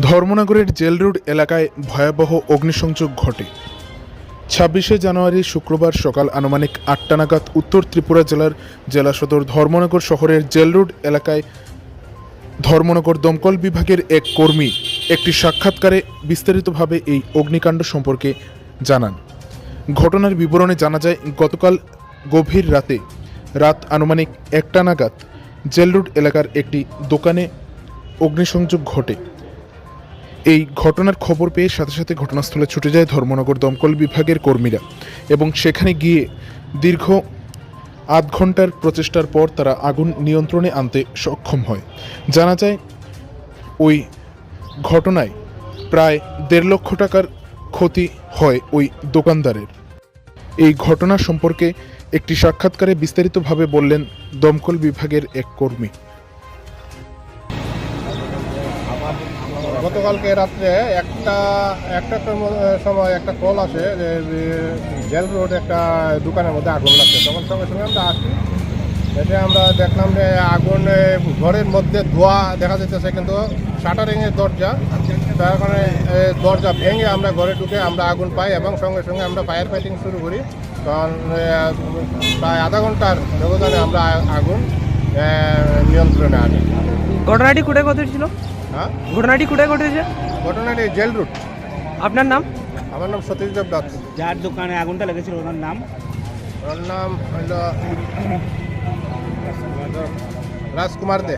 ধর্মনগরের jail road এলাকায় ভয়াবহ অগ্নিসংযোগ ঘটে। ছাব্বিশে জানুয়ারি শুক্রবার সকাল আনুমানিক আটটা নাগাদ উত্তর ত্রিপুরা জেলার জেলা সদর ধর্মনগর শহরের জেল রোড এলাকায় ধর্মনগর দমকল বিভাগের এক কর্মী একটি সাক্ষাৎকারে বিস্তারিতভাবে এই অগ্নিকাণ্ড সম্পর্কে জানান। ঘটনার বিবরণে জানা যায়, গতকাল গভীর রাতে রাত আনুমানিক একটা নাগাদ জেল রোড এলাকার একটি দোকানে অগ্নিসংযোগ ঘটে। এই ঘটনার খবর পেয়ে সাথে সাথে ঘটনাস্থলে ছুটে যায় ধর্মনগর দমকল বিভাগের কর্মীরা এবং সেখানে গিয়ে দীর্ঘ আধ ঘণ্টার প্রচেষ্টার পর তারা আগুন নিয়ন্ত্রণে আনতে সক্ষম হয়। জানা যায়, ওই ঘটনায় প্রায় দেড় লক্ষ টাকার ক্ষতি হয় ওই দোকানদারের। এই ঘটনা সম্পর্কে একটি সাক্ষাৎকারে বিস্তারিতভাবে বললেন দমকল বিভাগের এক কর্মী। গতকালকে রাত্রে একটা একটা সময় একটা কল আসে যে জেল রোড একটা দোকানের মধ্যে আগুন লাগছে। তখন সঙ্গে সঙ্গে আমরা আসি। এসে আমরা দেখলাম যে আগুন ঘরের মধ্যে ধোয়া দেখা যাইতেছে, কিন্তু শাটারিংয়ের দরজা। তার কারণে দরজা ভেঙে আমরা ঘরে ঢুকে আমরা আগুন পাই এবং সঙ্গে সঙ্গে আমরা ফায়ার ফাইটিং শুরু করি। তখন প্রায় আধা ঘণ্টার ব্যবধানে আমরা আগুন নিয়ন্ত্রণে আনি। ঘটনাটি কোথায় ঘটেছিল? হ্যাঁ? ঘটনাটি কোথায় ঘটেছে? ঘটনাটি জেল রুট। আপনার নাম? আমার নাম সতীশদেব দত্ত যার দোকানে আগুনটা লেগেছিল ওনার নাম? ওনার নাম হইল রাজকুমার দে।